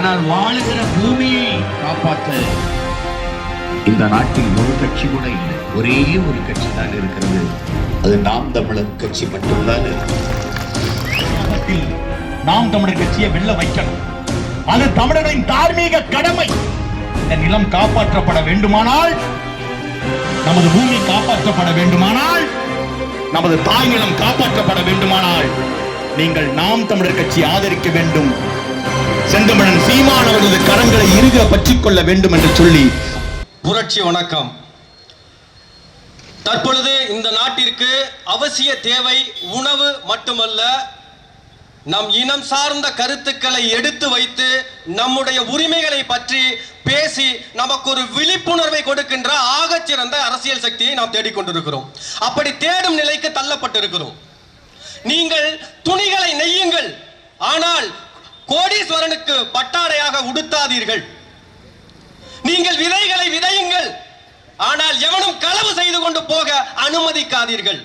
ஆனால் வாழுகிற பூமியை காப்பாற்ற இந்த நாட்டில் ஒரு கட்சி கூட இல்லை. ஒரே ஒரு கட்சி தான் இருக்கிறது. அது நாம் தமிழர் கட்சி மட்டும்தான் நாம் தமிழர் கட்சியை வெல்ல வைக்கணும். அது தமிழரின் தார்மீக கடமை. இந்த நிலம் காப்பாற்றப்பட வேண்டுமானால் நமது பூமி காப்பாற்றப்பட வேண்டுமானால் நமது தாய் நிலம் காப்பாற்றப்பட வேண்டுமானால் நீங்கள் நாம் தமிழர் கட்சி ஆதரிக்க வேண்டும். செந்தமிழன் சீமான் அவர்களது கரங்களை இறுக பற்றிக் கொள்ள வேண்டும் என்று சொல்லி. புரட்சி வணக்கம். தற்பொழுது இந்த நாட்டிற்கு அவசிய தேவை உணவு மட்டுமல்ல நம் இனம் சார்ந்த கருத்துக்களை எடுத்து வைத்து நம்முடைய உரிமைகளை பற்றி பேசி நமக்கு ஒரு விழிப்புணர்வை கொடுக்கின்ற ஆகச்சிறந்த அரசியல் சக்தியை நாம் தேடிக்கொண்டிருக்கிறோம் அப்படி தேடும் நிலைக்கு தள்ளப்பட்டிருக்கிறோம். நீங்கள் துணிகளை நெய்யுங்கள். ஆனால் கோடீஸ்வரனுக்கு பட்டாடையாக உடுத்தாதீர்கள். நீங்கள் விதைகளை விதையுங்கள். ஆனால் எவனும் களவு செய்து கொண்டு போக அனுமதிக்காதீர்கள்.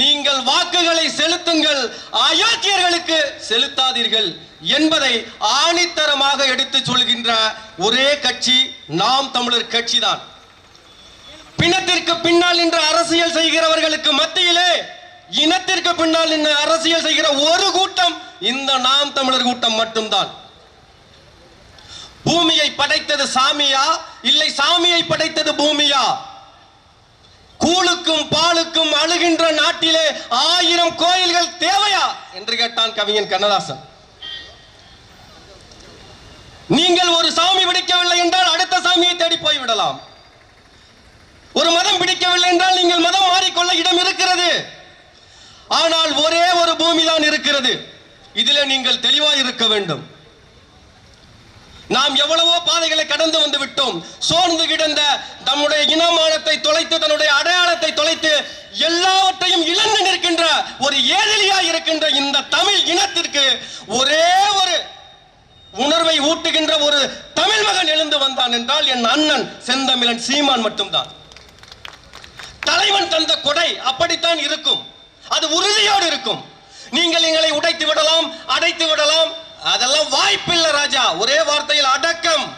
நீங்கள் வாக்குகளை செலுத்துங்கள். அயோக்கியர்களுக்கு செலுத்தாதீர்கள் என்பதை ஆணித்தரமாக எடுத்து சொல்கின்ற ஒரே கட்சி நாம் தமிழர் கட்சி தான் பிணத்திற்கு பின்னால் நின்று அரசியல் செய்கிறவர்களுக்கு மத்தியிலே இனத்திற்கு பின்னால் நின்று அரசியல் செய்கிற ஒரு கூட்டம் இந்த நாம் தமிழர் கூட்டம் மட்டும்தான். பூமியை படைத்தது சாமியா? இல்லை சாமியை படைத்தது பூமியா? கூழுக்கும் பாலுக்கும் அழுகின்ற நாட்டிலே ஆயிரம் கோயில்கள் தேவையா? என்று கேட்டான் கவிஞன் கண்ணதாசன். நீங்கள் ஒரு சாமி பிடிக்கவில்லை என்றால் அடுத்த சாமியை தேடி போய் விடலாம். ஒரு மதம் பிடிக்கவில்லை என்றால் நீங்கள் மதம் மாறிக்கொள்ள இடம் இருக்கிறது. ஆனால் ஒரே ஒரு பூமி தான் இருக்கிறது. இதில் நீங்கள் தெளிவாக இருக்க வேண்டும். நாம் எவ்வளவோ பாதைகளை கடந்து வந்து விட்டோம். சோர்ந்து கிடந்த தம்முடைய இனமானத்தை தொலைத்து தன்னுடைய அடையாளத்தை தொலைத்து எல்லாவற்றையும் இழந்து நிற்கின்ற ஒரு ஏதலியா இருக்கின்ற இந்த தமிழ் இனத்திற்கு ஒரே ஒரு உணர்வை ஊட்டுகின்ற ஒரு தமிழ் மகன் எழுந்து வந்தான் என்றால் என் அண்ணன் செந்தமிழன் சீமான் மட்டும்தான். தலைவன் தந்த கொடை அப்படித்தான் இருக்கும். அது உறுதியோடு இருக்கும். நீங்கள் எங்களை உடைத்து விடலாம் அடைத்து விடலாம். அதெல்லாம் வாய்ப்பில்லை ராஜா. ஒரே வார்த்தையில் அடக்கம்.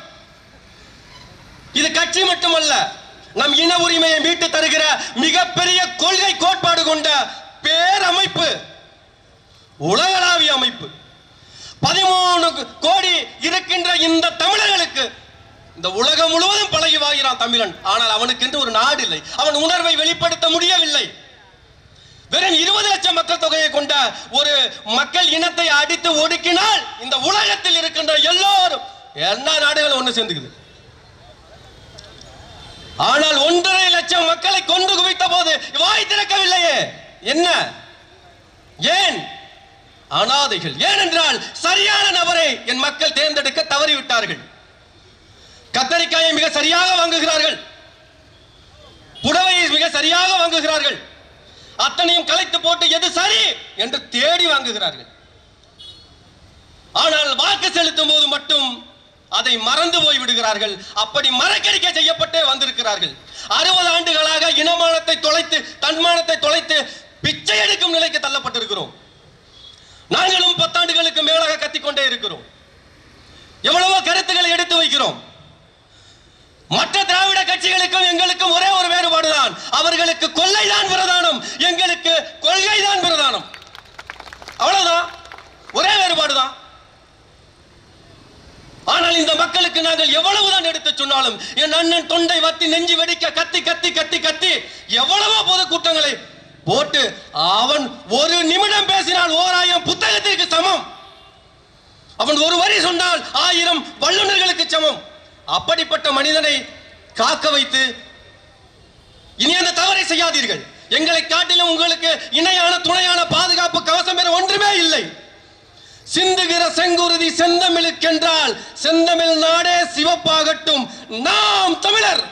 இது கட்சி மட்டுமல்ல நம் இன உரிமையை மீட்டு தருகிற மிகப்பெரிய கொள்கை கோட்பாடு கொண்ட பேரமைப்பு. உலகளாவிய அமைப்பு. பதிமூணு கோடி இருக்கின்ற இந்த தமிழர்களுக்கு இந்த உலகம் முழுவதும் பழகி வாகிறான் தமிழன். ஆனால் அவனுக்கு என்று ஒரு நாடு இல்லை. அவன் உணர்வை வெளிப்படுத்த முடியவில்லை. வெறும் இருபது லட்சம் மக்கள் தொகையை கொண்ட ஒரு மக்கள் இனத்தை அடித்து ஒடுக்கினால் இந்த உலகத்தில் இருக்கின்ற எல்லோரும் எல்லா நாடுகளும் ஒன்று சேர்ந்துக்குது. ஆனால் ஒன்றரை லட்சம் மக்களை கொண்டு குவித்த போது வாய் திறக்கவில்லையே. என்ன? ஏன்? அனாதைகள். ஏனென்றால் சரியான நபரை என் மக்கள் தேர்ந்தெடுக்க தவறிவிட்டார்கள். கத்தரிக்காயை மிக சரியாக வாங்குகிறார்கள். புடவையை மிக சரியாக வாங்குகிறார்கள். அத்தனையும் கலைத்து போட்டு எது சரி என்று தேடி வாங்குகிறார்கள். ஆனால் வாக்கு செலுத்தும் போது மட்டும் அதை மறந்து போய் விடுகிறார்கள். அப்படி மறக்கடிக்க செய்யப்பட்டே வந்திருக்கிறார்கள். அறுபது ஆண்டுகளாக இனமானத்தை தொலைத்து தன்மானத்தை தொலைத்து பிச்சை எடுக்கும் நிலைக்கு தள்ளப்பட்டிருக்கிறோம். நாங்களும் பத்தாண்டுகளுக்கு மேலாக கத்திக்கொண்டே இருக்கிறோம். எவ்வளவோ கருத்துக்களை எடுத்து வைக்கிறோம். மற்ற திராவிட கட்சிகளுக்கும் எங்களுக்கும் ஒரே ஒரு வேறுபாடுதான். அவர்களுக்கு கொள்ளைதான் பிரதானம் எங்களுக்கு கொள்கைதான் பிரதானம் அவ்வளவுதான் ஒரே வேறுபாடுதான் ஆனால் இந்த மக்களுக்கு நாங்கள் எவ்வளவுதான் எடுத்து சொன்னாலும் என் அண்ணன் தொண்டை வத்தி நெஞ்சு வெடிக்க கத்தி கத்தி கத்தி கத்தி எவ்வளவோ பொதுக்கூட்டங்களை போட்டு அவன் ஒரு நிமிடம் பேசினால் ஓராயிரம் புத்தகத்திற்கு சமம். அவன் ஒரு வரி சொன்னால் ஆயிரம் வல்லுநர்களுக்கு சமம். அப்படிப்பட்ட மனிதனை காக்க வைத்து இனி அந்த தவறை செய்யாதீர்கள். எங்களை காட்டிலும் உங்களுக்கு இணையான துணையான பாதுகாப்பு கவசம் என ஒன்றுமே இல்லை. சிந்துகிற செங்குருதி செந்தமிழுக்கென்றால் செந்தமிழ் நாடே சிவப்பாகட்டும். நாம் தமிழர்!